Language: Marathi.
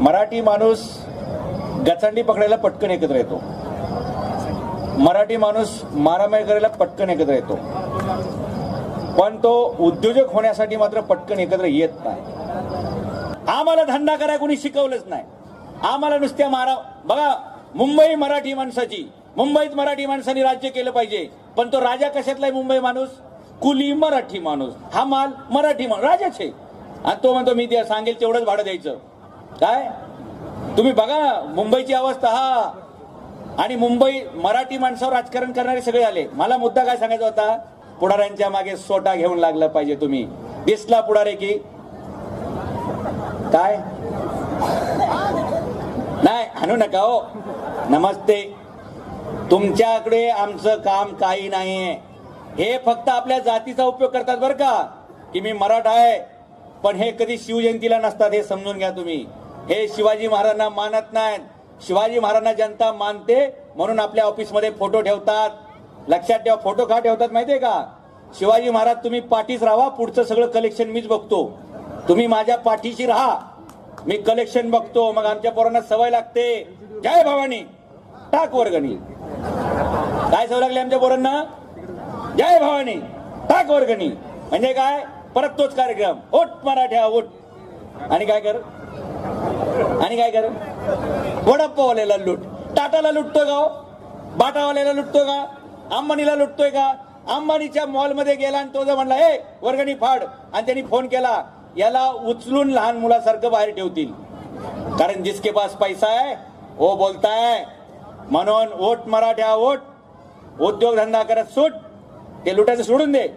मराठी माणूस गचांडी पकडायला पटकन एकत्र येतो. मराठी माणूस मारामारी करायला पटकन एकत्र येतो. पण तो उद्योजक होण्यासाठी मात्र पटकन एकत्र येत नाही. आम्हाला धंदा करायला कोणी शिकवलंच नाही. आम्हाला नुसत्या मारा बघा मुंबई मराठी माणसाची. मुंबईत मराठी माणसाने राज्य केलं पाहिजे. पण तो राजा कशातलाय मुंबई माणूस? कुली मराठी माणूस. हा माल मराठी माणूस राजाच आहे. आणि तो म्हणतो मी सांगेल तेवढंच भाडं द्यायचं. काय? तुम्ही बघा मुंबईची अवस्था हा. आणि मुंबई मराठी माणसावर राजकारण करणारे सगळे आले. मला मुद्दा काय सांगायचा होता? पुढाऱ्यांच्या मागे सोटा घेऊन लागला पाहिजे तुम्ही. दिसला पुढारे की? काय? नाही आणू नका हो. नमस्ते. तुमच्याकडे आमचं काम काही नाहीये. हे फक्त आपल्या जातीचा उपयोग करतात बरं का? की मी मराठा आहे पण हे कधी शिवजयंतीला नसतात हे समजून घ्या तुम्ही. हे शिवाजी महाराजांना मानत नाहीत. शिवाजी महाराजांना जनता मानते म्हणून आपल्या ऑफिसमध्ये फोटो ठेवतात. लक्षात ठेवा फोटो का ठेवतात माहितीये का? शिवाजी महाराज तुम्ही पाठीच राहा पुढचं सगळं कलेक्शन मीच बघतो. तुम्ही माझ्या पाठीशी राहा. मी कलेक्शन बघतो मग आमच्या पोरांना सवय लागते. जय भवानी. टाक वर्गणी. काय सवय लागली आमच्या पोरांना? जय भवानी. टाक वर्गणी. म्हणजे काय? परत तोच कार्यक्रम. ओट मराठ्या ओट आणि काय कर? आणि काय कर? वडापावलेला लूट. टाटाला लुटतोय का हो? बाटावाल्याला लुटतोय का? अंबानीला लुटतोय का? अंबानीच्या मॉलमध्ये गेला आणि तो जर म्हणला ए वर्गणी फाड. आणि त्यांनी फोन केला याला उचलून लहान मुलासारखं बाहेर ठेवतील. कारण जिसके पास पैसा आहे हो बोलताय म्हणून ओट मराठ्या ओट. उद्योगधंदा करत सूट. ते लुटायचं सोडून दे.